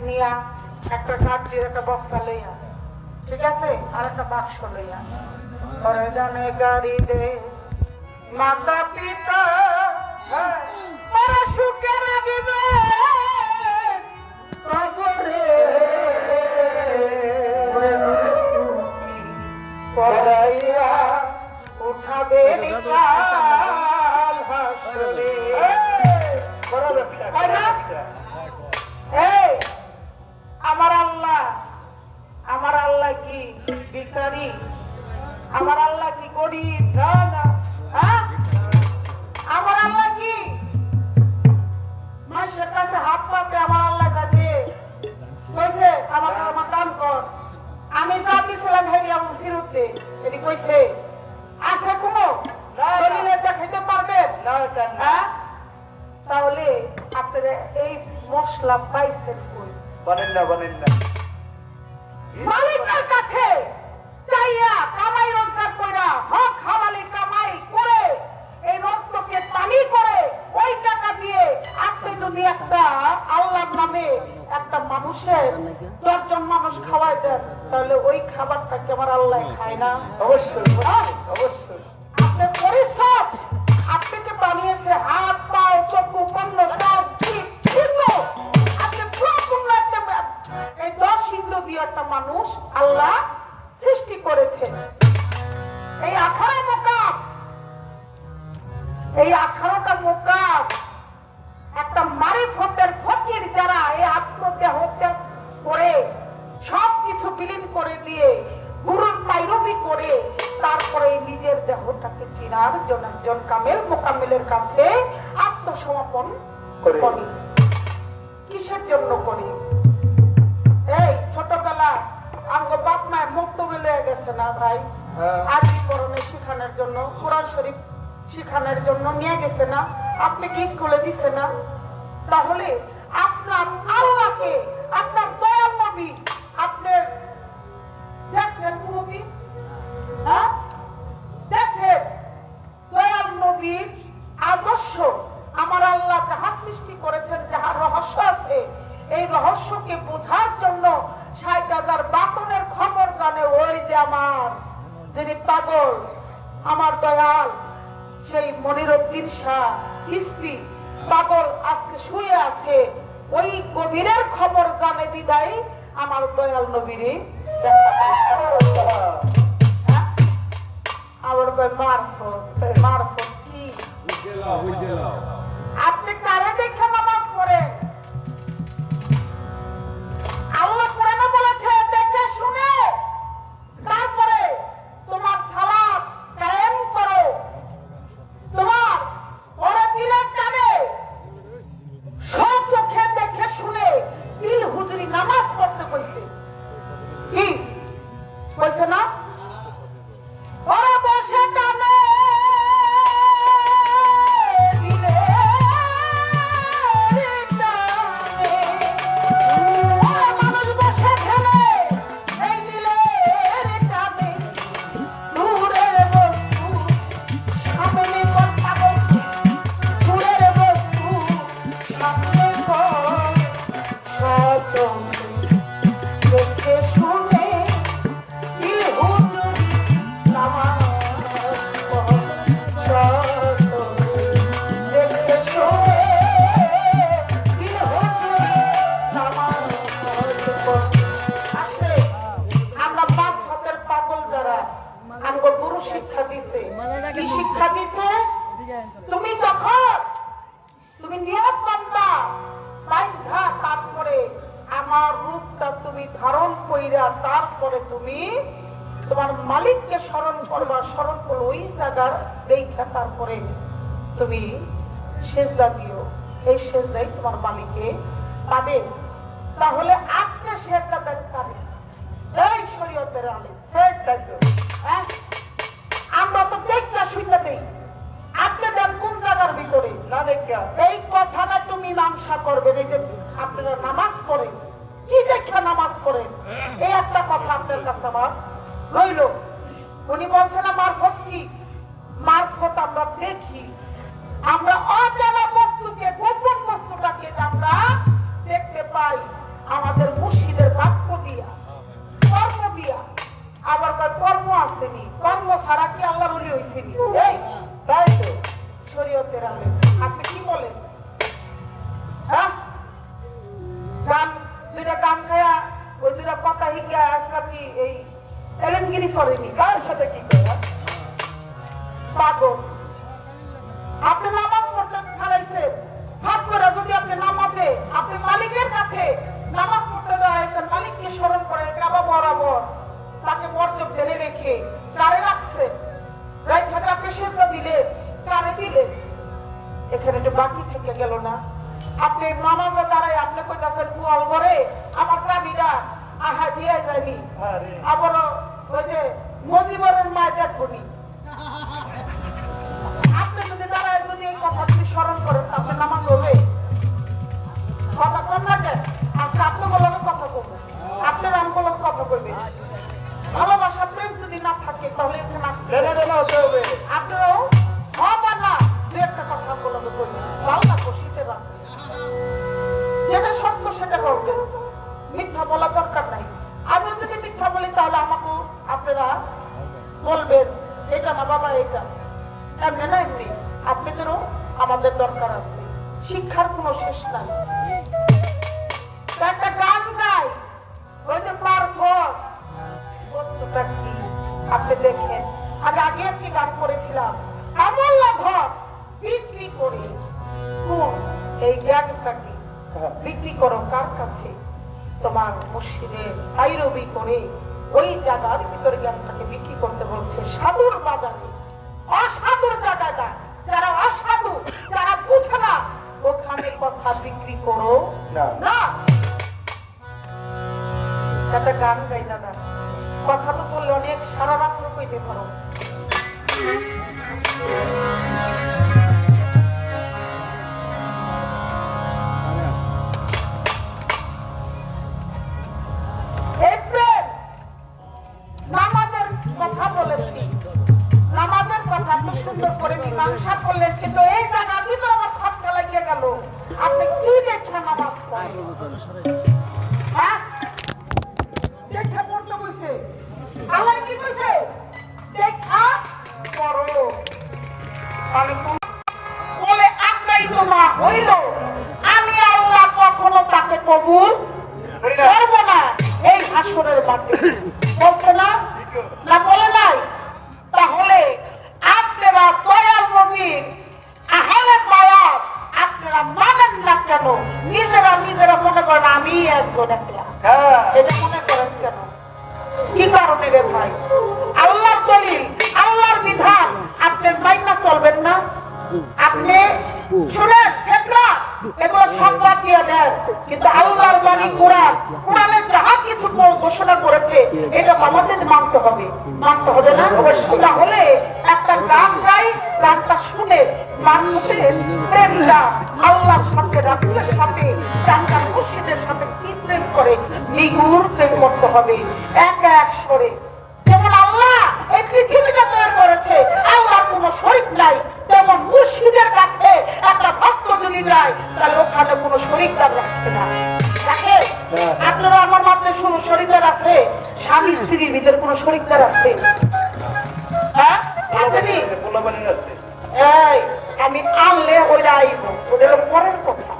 নিয়া একটা কাঠের একটা বস্তা লইয়া ঠিক আছে? আর একটা বাক্স লইয়া। পরে জানে গাড়ি দে মাতা পিতা হ্যাঁ, মারা সুখে রাখিবে কবরে পড়াইয়া উঠাবে নিকাল ভিখারি আমার আল্লাহ কি গরিব দেন তাহলে ওই খাবারটাকে আমার আল্লাহ খায় না? অবশ্যই হ্যাঁ? অবশ্যই। পরিশ্রম। আপনি যে বানিয়েছে হাত পাও চক্ষু কর্ণ সব আপনি পুরোপূর্ণ একটা এই দশ ইন্দ্র দিয়ে একটা মানুষ আল্লাহ সৃষ্টি করেছেন এই আঠারো মোকাম। এই আঠারোটা মোকাম একটা মারিফতের ফকির যারা এই আত্মহত্যা হত্যা করে সব কিছু বিলীন করে দিয়ে গুরুর পাইরবি করে তারপরে নিজের দেহটাকে চিনার জন্য একজন কামেল মোকামেলের কাছে আত্মসমর্পণ করি। কিসের জন্য করি? এই ছোটবেলা আঙ্গ বাপ মায়ের মুক্ত বেলে গেছে না ভাই? হ্যাঁ। আজীবরণে শিখানোর জন্য কোরআন শরীফ শিখানোর জন্য নিয়ে গেছে না? আপনি কি স্কুলে দিছে না? তাহলে আপনার আল্লাহকে আপনার দয়াল নবী কোনদিন হ্যাঁ? দেখছেন দয়াল নবীর আদর্শ। আমার আল্লাহ যাহা সৃষ্টি করেছেন যাহা রহস্য আছে। এই রহস্যকে বোঝার জন্য ষাট হাজার বাতনের খবর জানে ওই যে আমার, যিনি পাগল, আমার দয়াল, সেই মনিরুদ্দিন শাহ, চিস্তি, পাগল শুয়ে আছে। ওই কবিরের খবর জানে বিদায় আমার দয়াল নবীরে I would have been Marco, been Marco T. Wish. আলেম আপনি কি বলেন? হ্যাঁ? গান, দুইটা গান খায়া ওই দুইটা কথা হিগিয়া আজকে আপনি এই এলেনগিরি করেনি। কার সাথে কি করে পাগল। আরে ওই যে মজিবরের মায় দেখবনি আপনি যদি দাঁড়ায় যদি এই কথাটি স্মরণ করেন আপনি নামাজ হবে। কথা কম না যে আজকে আপনি বলবেন কথা বলবেন আপনার আম বলবেন কথা বলবেন। ভালোবাসা প্রেম যদি না থাকে তাহলে এখানে আসতে হবে। আপনারাও হবা। না দু একটা কথা বলবে বলবেন ভালো না বসিতে রাখবেন যেটা সত্য সেটা করবেন মিথ্যা বলা দরকার নাই। যদি মিথ্যা বলি তাহলে আমাকে আপনারা বলবেন এটা না বাবা এটা। এমনি না এমনি আপনাদেরও আমাদের দরকার আছে। শিক্ষার কোনো শেষ নাই। একটা গান গাই ওই যে পারফর বস্তুটা কি? আপনি দেখেন। আমি আগে একটি গান করেছিলাম আমল্লা ঘর বিক্রি করে। কোন? এই জ্ঞানটা কি? হ্যাঁ। বিক্রি করো কার কাছে? তোমার মসজিদে আইরবি করে ওই জায়গার ভিতরে জ্ঞানটাকে বিক্রি করতে বলছে সাধুর বাজারে অসাধুর জায়গাটা যারা অসাধু যারা বুঝে না ওখানে কথা বিক্রি করো। না। না। একটা গান গাই দাদা। কথা তো বললে অনেক সারা রাত্র কইতে পারো। হাসরের গানটা শুনে মানুষের প্রেমটা আল্লাহর সাথে রাসুলের সাথে গানটা মুর্শিদের সাথে কি প্রেম করে? নিগুর প্রেম করতে হবে এক এক স্বরে। যেমন আল্লাহ এই পৃথিবীটা তৈরি করেছে আল্লাহ কোনো শরীর নাই। তেমন মুর্শিদের কাছে একটা ভক্ত যদি যায় তাহলে ওখানে কোনো শরীরদার রাখছে না। হ্যাঁ। আপনারা আমার মাত্র কোনো শরীরদার আছে স্বামী স্ত্রীর ভিতরে কোনো শরীরদার আছে? হ্যাঁ? আছে। এই আমি আনলে ওইটা আইব। ওটা পরের কথা।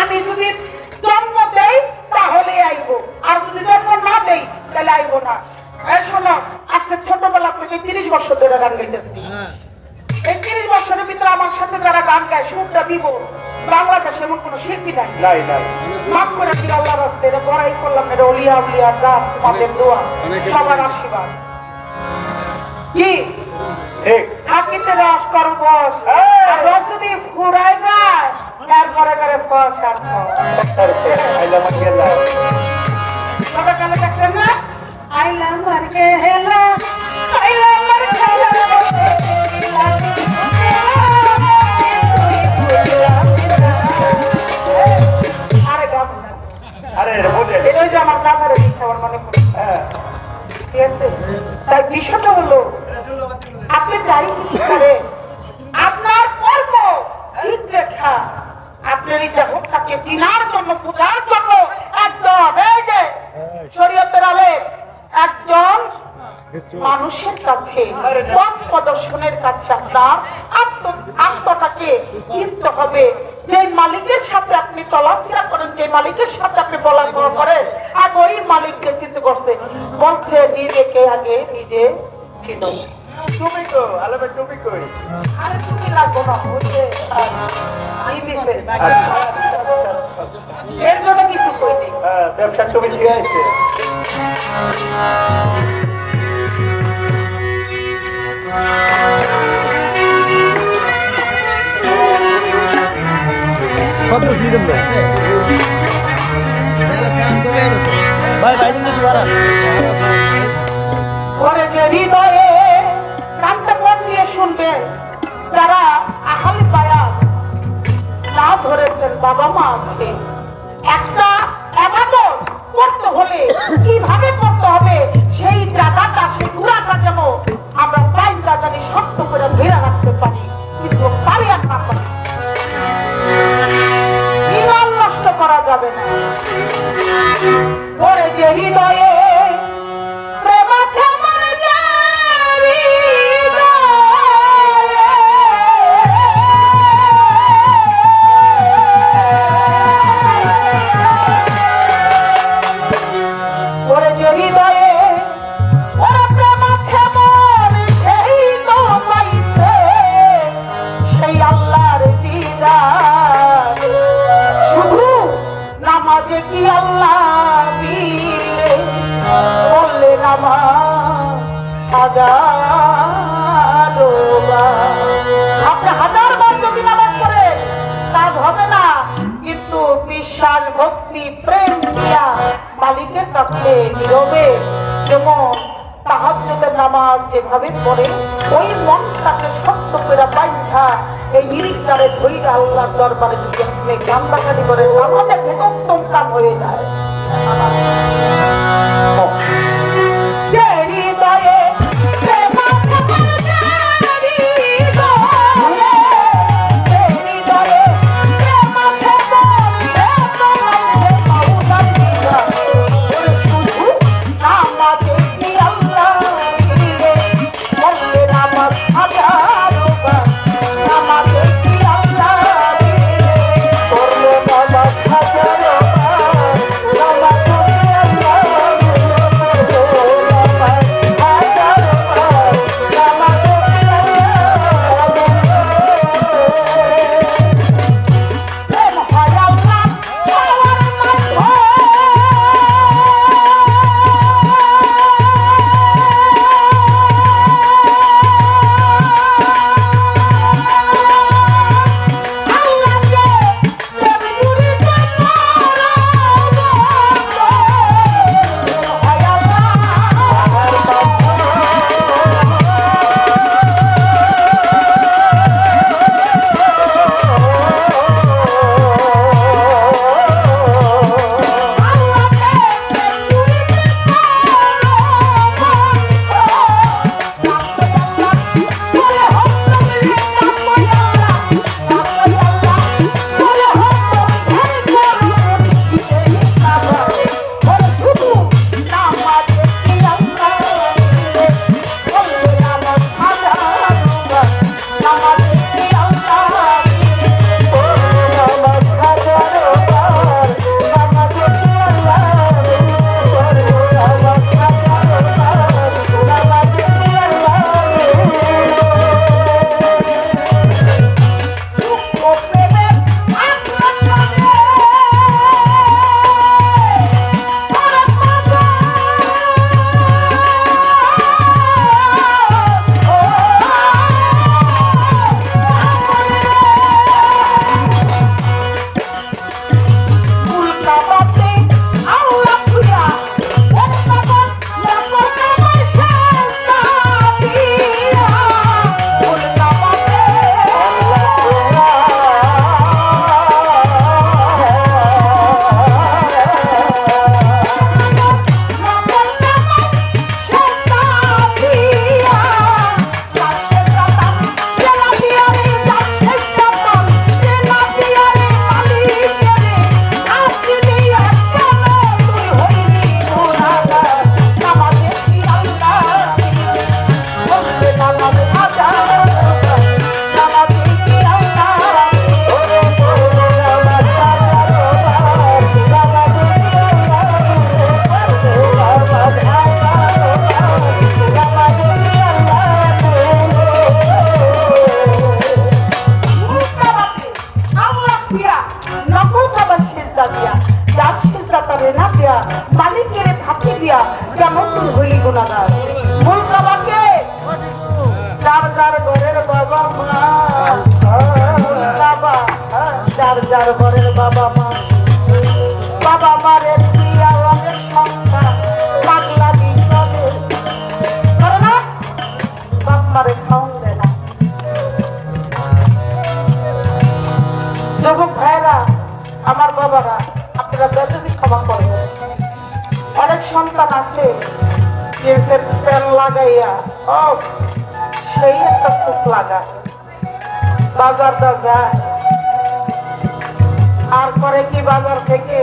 আমি যদি জন্ম দেই তাহলে আইব। আর যদি জন্ম না দেই তাহলে আইব না। শোনো আজকে ছোটবেলা থেকে তিরিশ বছর ধরে গান গাইতেছি। এই তিরিশ বছরের ভিতরে আমার সাথে যারা গান গায় সুরটা দিব। বাংলাদেশে এমন কোনো শিল্পী নাই। নাই নাই। মাফ করে দিল আল্লাহ এটা বড়াই করলাম এটা অলিয়া উলিয়া দাম তোমাদের দোয়া। সবার আশীর্বাদ। কি? ঠিক থাকিতে রস কর বস! আর যদি ফুরাই যায় এরপরে করে বস আর খাও। তার শেষ আইলা মাটিয়াল্লা সবাই কালে দেখলেন না? আইলাম আর কে হেলা? আইলাম আর খেলা মনে হ্যাঁ। বিষয়টা হলো আপনার গল্প ঠিক লেখা। আপনার এই দেহটাকে চিনার জন্য, পূজার জন্য একদম এই যে শরীয়তের আলে, একদম মানুষের কাছে, পথ প্রদর্শনের কাছে আপনার আত্মটাকে চিনতে হবে। যে মালিকের সাথে আপনি চলাফেরা করেন, যে মালিকের সাথে আপনি বলাফেরা করেন, আর ওই মালিককে চিনতে করছে। বলছে, নিজেকে আগে নিজে চিনো। তুমি তো আলাদা তুমি কই? আরে তুমি লাগবো না আহ, এর জন্য কিছু কইনি হ্যাঁ ব্যবসা ছবি শিখে আসছে সন্তোষ নিগম ভাই ভাই ভাই দিন বাড়া ওরে যে হৃদয়ে যারা আহাল বায়াত না ধরেছেন, বাবা মা আছে। একটা এবাদত করতে হলে কীভাবে করতে হবে? সেই জায়গাটা, সেই পুরাটা যেন আমরা টাইমটা জানি শক্ত করে ধরে রাখতে পারি। কিন্তু পারি আর না পারি। নষ্ট করা যাবে না। ওরে যে হৃদয়ে কাছে নীরবে। যেমন তাহাজ্জুদের নামাজ যেভাবে পড়ে, ওই মনটাকে শক্ত করে বাইন্ধা এই নিরিকারে ধৈর্য আল্লাহর দরবারে যদি আপনি কান্দাকাটি করে, আমাদের থেকে কাম হয়ে যায়। দাতারে না দিয়া, মালিকের ফাঁকি দিয়া কেমন তুই হইলি গুণাগার? ভুল বাবাকে যার চার ঘরের বাবা মা বাবা যার চার ঘরের বাবা মা। জিন্সের লাগাইয়া ও সেই একটা সুখ লাগা। বাজারটা যায়। আর করে কি বাজার থেকে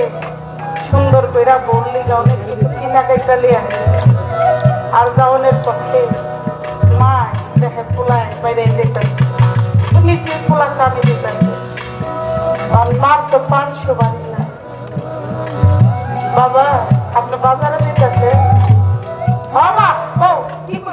সুন্দর কইরা বললি অনেক কিছু কিনা কেটা লিয়ে আর যাওনের পক্ষে মা দেখে পোলায় বাইরে যেতে নিচে পোলা কামি দিতে আর মার তো পাঁচশো বাড়ি না। বাবা আপনি বাজারে দিতেছে বাবা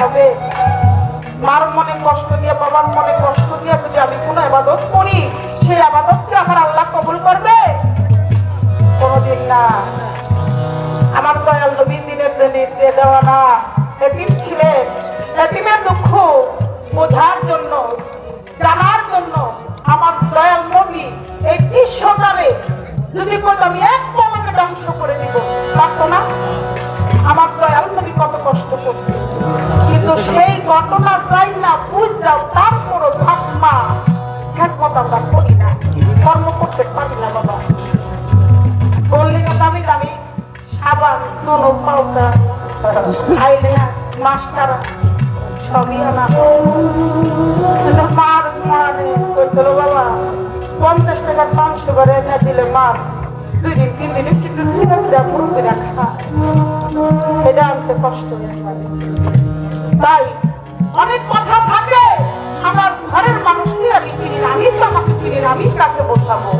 হবে। মার মনে কষ্ট দিয়ে, বাবার মনে কষ্ট দিয়ে যদি আমি কোনো আবাদত করি, সেই আবাদত কি আমার আল্লাহ কবুল করবে? কোনোদিন না। আমার দয়াল নবী দিনের দিয়ে দেওয়া না। এতিম ছিলেন। এতিমের দুঃখ বোঝার জন্য, জানার জন্য আমার দয়াল নবী এই বিশ্বটারে যদি কত আমি এক পলকে ধ্বংস করে দিব, পারতো না? আমার দয়াল নবী কষ্ট করছে। কিন্তু সেই ঘটনা চাই না বুঝ যাও, তারপরও থাক মা। হ্যাঁ কথা আমরা করি না। কর্ম করতে পারি না বাবা। বললি না দামি দামি সাবান সোনো পাউডার, খাইলে মাস্টার সবই আনা। মার মানে কইছিল বাবা, পঞ্চাশ টাকার পাঁচশো করে এনে দিলে মার, দুই দিন, তিন দিন একটু ছিঁড়া পুরো করে এটা আনতে কষ্ট তাই অনেক কথা থাকে, আমার ঘরের মানুষকে আমি চিনি আমি তো আমাকে চিনি আমি কাকে বোঝাবো?